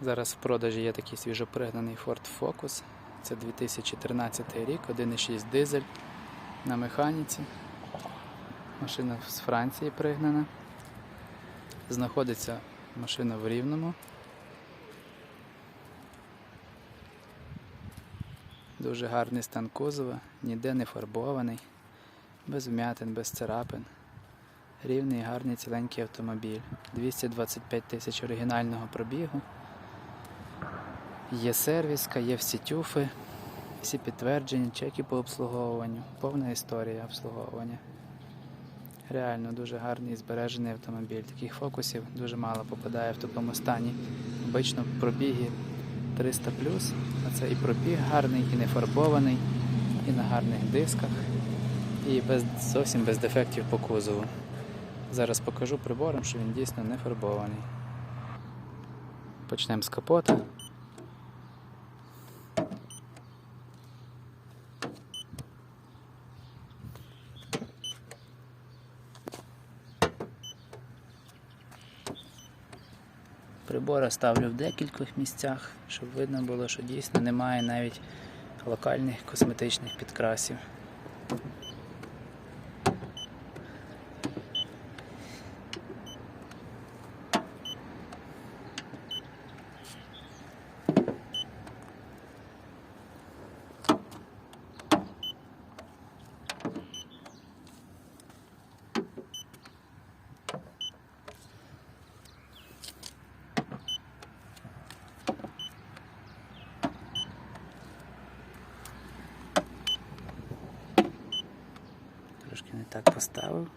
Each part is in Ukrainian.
Зараз в продажі є такий свіжопригнаний Ford Focus. Це 2013 рік, 1,6 дизель на механіці. Машина з Франції пригнана. Знаходиться машина в Рівному. Дуже гарний стан кузова, ніде не фарбований, без вмятин, без царапин. Рівний, гарний ціленький автомобіль. 225 тисяч оригінального пробігу. Є сервіска, є всі тюфи, всі підтвердження, чеки по обслуговуванню, повна історія обслуговування. Реально дуже гарний і збережений автомобіль. Таких фокусів дуже мало попадає в такому стані. Обично пробіги 300 а це і пробіг гарний, і не фарбований, і на гарних дисках, і без, зовсім без дефектів по кузову. Зараз покажу прибором, що він дійсно не фарбований. Почнемо з капота. Прибора ставлю в декількох місцях, щоб видно було, що дійсно немає навіть локальних косметичних підкрасів. Трошки не так поставив.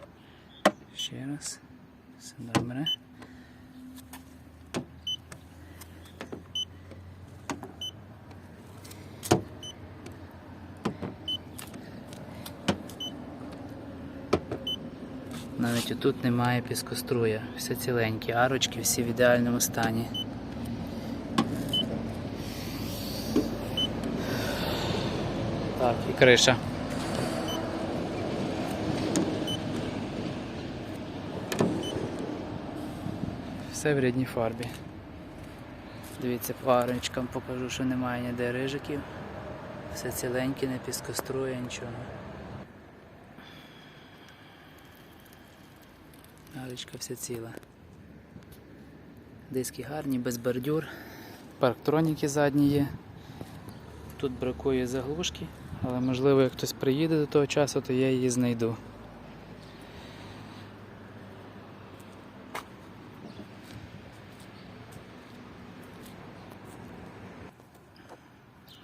Ще раз. Все добре. Навіть отут немає піскоструя. Все ціленькі, арочки всі в ідеальному стані. Так, і криша. Все в рідній фарбі. Дивіться, по арочкам покажу, що немає ніде рижиків. Все ціленьке, не піскострує, нічого. Арочка вся ціла. Диски гарні, без бордюр. Парктроніки задні є. Тут бракує заглушки, але можливо, як хтось приїде до того часу, то я її знайду.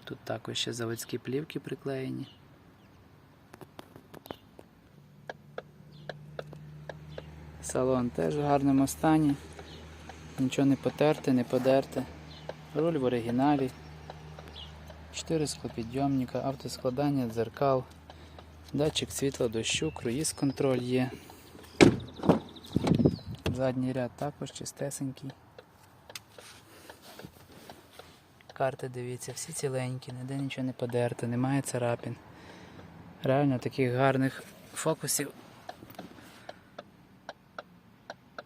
Тут також ще заводські плівки приклеєні. Салон теж в гарному стані. Нічого не потерте, не подерте. Руль в оригіналі. 4 склопідйомника, автоскладання дзеркал, датчик світла дощу, круїз контроль є. Задній ряд також чистесенький. Карти дивіться, всі ціленькі, ніде нічого не подерто, немає царапін. Реально таких гарних фокусів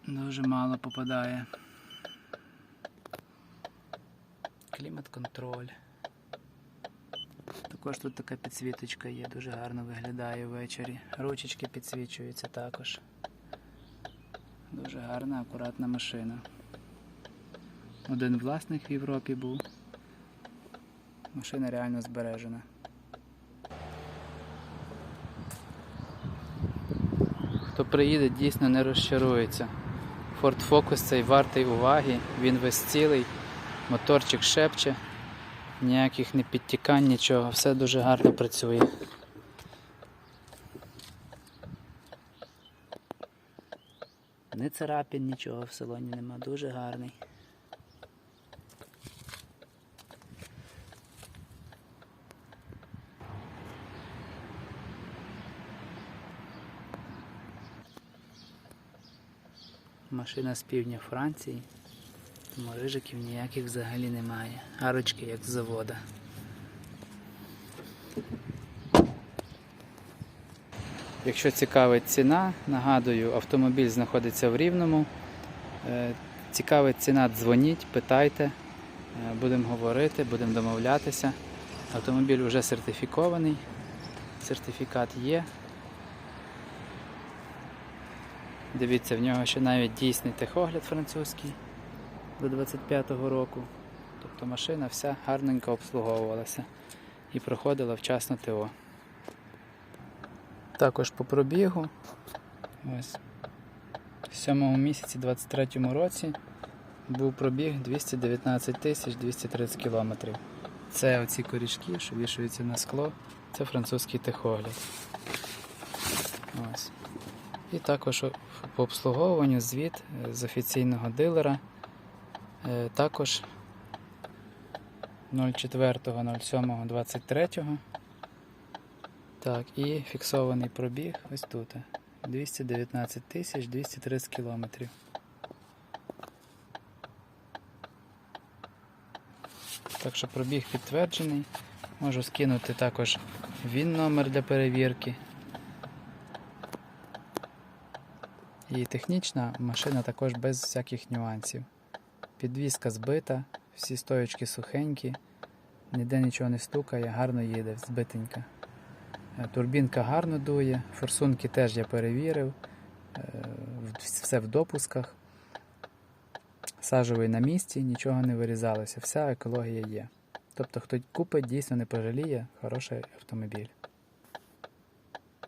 дуже мало попадає. Клімат-контроль. Також тут така підсвіточка є, дуже гарно виглядає ввечері. Ручечки підсвічуються також. Дуже гарна, акуратна машина. Один власник в Європі був. Машина реально збережена. Хто приїде, дійсно не розчарується. Ford Focus цей вартий уваги, він весь цілий, моторчик шепче, ніяких не підтікань, нічого, все дуже гарно працює. Не царапін, нічого в салоні нема, дуже гарний. Машина з півдня Франції, тому рижиків ніяких взагалі немає. Арочки як з завода. Якщо цікавить ціна, нагадую, автомобіль знаходиться в Рівному. Е, Цікавить ціна, дзвоніть, питайте. Е, Будемо говорити, будемо домовлятися. Автомобіль вже сертифікований. Сертифікат є. Дивіться, в нього ще навіть дійсний техогляд французький до 25-го року. Тобто машина вся гарненько обслуговувалася і проходила вчасно ТО. Також по пробігу. Ось. В 7 місяці 23 році був пробіг 219 тисяч 230 кілометрів. Це оці корішки, що вішаються на скло. Це французький техогляд. Ось. І також по обслуговуванню звіт е, з офіційного дилера. Е, Також 04.07.23. Так, і фіксований пробіг ось тут. 219 тисяч 230 кілометрів. Так що пробіг підтверджений. Можу скинути також він номер для перевірки. І технічна машина також без всяких нюансів. Підвізка збита, всі стоячки сухенькі, ніде нічого не стукає, гарно їде, збитенька. Е, Турбінка гарно дує, форсунки теж я перевірив, е, все в допусках. Сажовий на місці, нічого не вирізалося, вся екологія є. Тобто, хто купить, дійсно не пожаліє, хороший автомобіль.